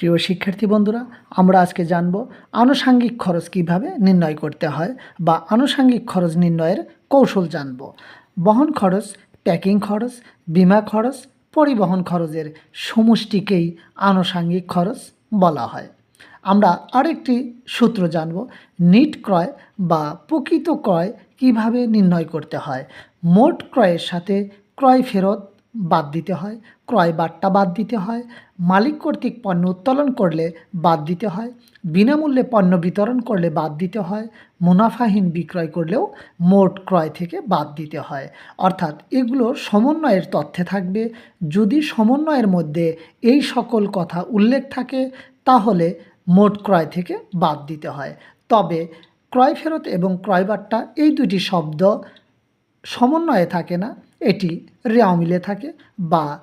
প্রিয় শিক্ষার্থী বন্ধুরা, আমরা আজকে জানব আনুষাঙ্গিক খরচ কীভাবে নির্ণয় করতে হয় বা আনুষাঙ্গিক খরচ নির্ণয়ের কৌশল জানব। বহন খরচ, প্যাকিং খরচ, বিমা খরচ, পরিবহন খরচের সমষ্টিকেই আনুষাঙ্গিক খরচ বলা হয়। আমরা আরেকটি সূত্র জানব, নিট ক্রয় বা প্রকৃত ক্রয় কীভাবে নির্ণয় করতে হয়। মোট ক্রয়ের সাথে ক্রয় ফেরত বাদ দিতে হয়, ক্রয় বাট্টা বাদ দিতে হয়, মালিক কর্তৃক পণ্য উত্তোলন করলে বাদ দিতে হয়, বিনামূল্যে পণ্য বিতরণ করলে বাদ দিতে হয়, মুনাফাহীন বিক্রয় করলেও মোট ক্রয় থেকে বাদ দিতে হয়। অর্থাৎ এগুলো সমন্বয়ের তথ্যে থাকবে। যদি সমন্বয়ের মধ্যে এই সকল কথা উল্লেখ থাকে, তাহলে মোট ক্রয় থেকে বাদ দিতে হয়। তবে ক্রয় ফেরত এবং ক্রয় বাট্টা এই দুটি শব্দ সমন্বয়ে থাকে না। এটি রেওয়া মিলে থাকে বা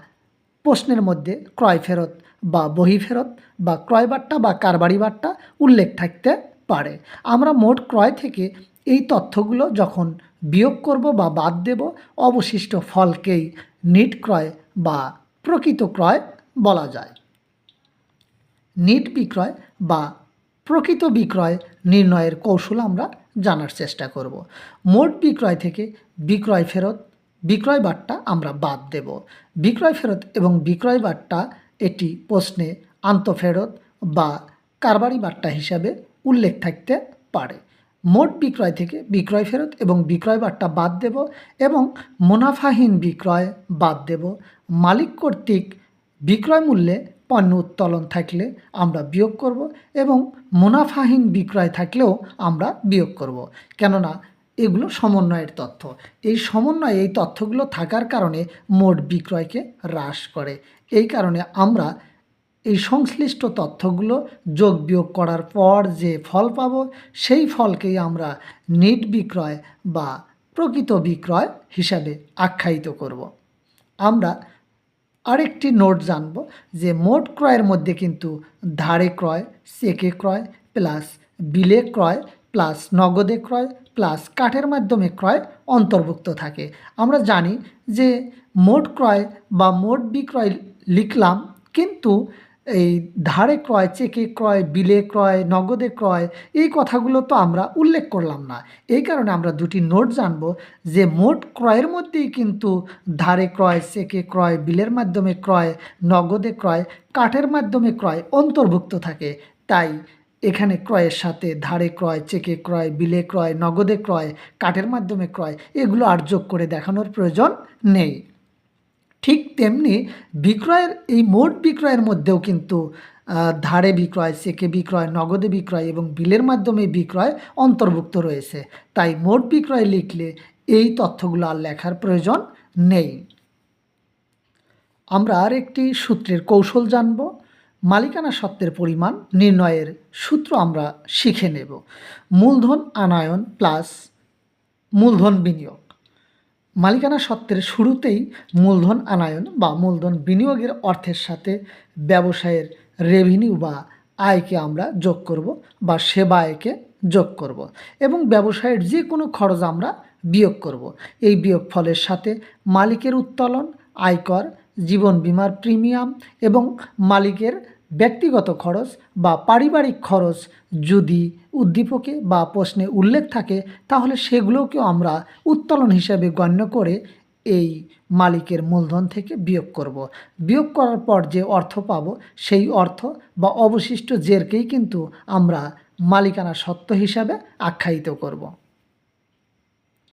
প্রশ্নের মধ্যে ক্রয় ফেরত বা বহি ফেরত বা ক্রয় বাট্টা বা কারবারি বাট্টা উল্লেখ থাকতে পারে। আমরা মোট ক্রয় থেকে এই তথ্যগুলো যখন বিয়োগ করব বা বাদ দেব, অবশিষ্ট ফলকেই নিট ক্রয় বা প্রকৃত ক্রয় বলা যায়। নিট বিক্রয় বা প্রকৃত বিক্রয় নির্ণয়ের কৌশল আমরা জানার চেষ্টা করব। মোট বিক্রয় থেকে বিক্রয় ফেরত বিক্রয় বাট্টা আমরা বাদ দেব। বিক্রয় ফেরত এবং বিক্রয় বাট্টা এটি প্রশ্নে আন্তঃফেরত বা কারবারি বাট্টা হিসাবে উল্লেখ থাকতে পারে। মোট বিক্রয় থেকে বিক্রয় ফেরত এবং বিক্রয় বাট্টা বাদ দেব এবং মুনাফাহীন বিক্রয় বাদ দেব। মালিক কর্তৃক বিক্রয় মূল্যে পণ্য উত্তোলন থাকলে আমরা বিয়োগ করব এবং মুনাফাহীন বিক্রয় থাকলেও আমরা বিয়োগ করব। কেননা এগুলো সমন্বয়ের তথ্য। এই সমন্বয়ে এই তথ্যগুলো থাকার কারণে মোট বিক্রয়কে হ্রাস করে। এই কারণে আমরা এই সংশ্লিষ্ট তথ্যগুলো যোগ বিয়োগ করার পর যে ফল পাব, সেই ফলকেই আমরা নিট বিক্রয় বা প্রকৃত বিক্রয় হিসাবে আখ্যায়িত করব। আমরা আরেকটি নোট জানব যে মোট ক্রয়ের মধ্যে কিন্তু ধারে ক্রয় চেকে ক্রয়, প্লাস বিলে ক্রয়, প্লাস নগদে ক্রয় প্লাস কাঠের মাধ্যমে ক্রয় অন্তর্ভুক্ত থাকে। আমরা জানি যে মোট ক্রয় বা মোট বিক্রয় লিখলাম, কিন্তু এই ধারে ক্রয়, চেকে ক্রয়, বিলে ক্রয়, নগদে ক্রয়, এই কথাগুলো তো আমরা উল্লেখ করলাম না। এই কারণে আমরা দুটি নোট জানব যে মোট ক্রয়ের মধ্যেই কিন্তু ধারে ক্রয়, চেকে ক্রয়, বিলের মাধ্যমে ক্রয়, নগদে ক্রয়, কাঠের মাধ্যমে ক্রয় অন্তর্ভুক্ত থাকে। তাই এখানে ক্রয়ের সাথে, ধারে ক্রয়, চেকে ক্রয়, বিলে ক্রয়, নগদে ক্রয়, কাঠের মাধ্যমে ক্রয়, এগুলো আর যোগ করে দেখানোর প্রয়োজন নেই। ঠিক তেমনি বিক্রয়ের, এই মোট বিক্রয়ের মধ্যেও কিন্তু ধারে বিক্রয়, চেকে বিক্রয়, নগদে বিক্রয় এবং বিলের মাধ্যমে বিক্রয় অন্তর্ভুক্ত রয়েছে। তাই মোট বিক্রয় লিখলে এই তথ্যগুলো আর লেখার প্রয়োজন নেই। আমরা আর একটি সূত্রের কৌশল জানব। মালিকানা সত্ত্বের পরিমাণ নির্ণয়ের সূত্র আমরা শিখে নেব। মূলধন আনায়ন প্লাস মূলধন বিনিয়োগ। মালিকানা সত্ত্বের শুরুতেই মূলধন আনায়ন বা মূলধন বিনিয়োগের অর্থের সাথে ব্যবসায়ের রেভিনিউ বা আয়কে আমরা যোগ করব বা সেবা আয়কে যোগ করব এবং ব্যবসায়ের যে কোনো খরচ আমরা বিয়োগ করব। এই বিয়োগ ফলের সাথে মালিকের উত্তোলন, আয়কর জীবন বিমার প্রিমিয়াম এবং মালিকের ব্যক্তিগত খরচ বা পারিবারিক খরচ যদি উদ্দীপকে বা প্রশ্নে উল্লেখ থাকে, তাহলে সেগুলোকেও আমরা উত্তোলন হিসাবে গণ্য করে এই মালিকের মূলধন থেকে বিয়োগ করব। বিয়োগ করার পর যে অর্থ পাব, সেই অর্থ বা অবশিষ্ট জেরকেই কিন্তু আমরা মালিকানা সত্ত্ব হিসাবে আখ্যায়িত করব।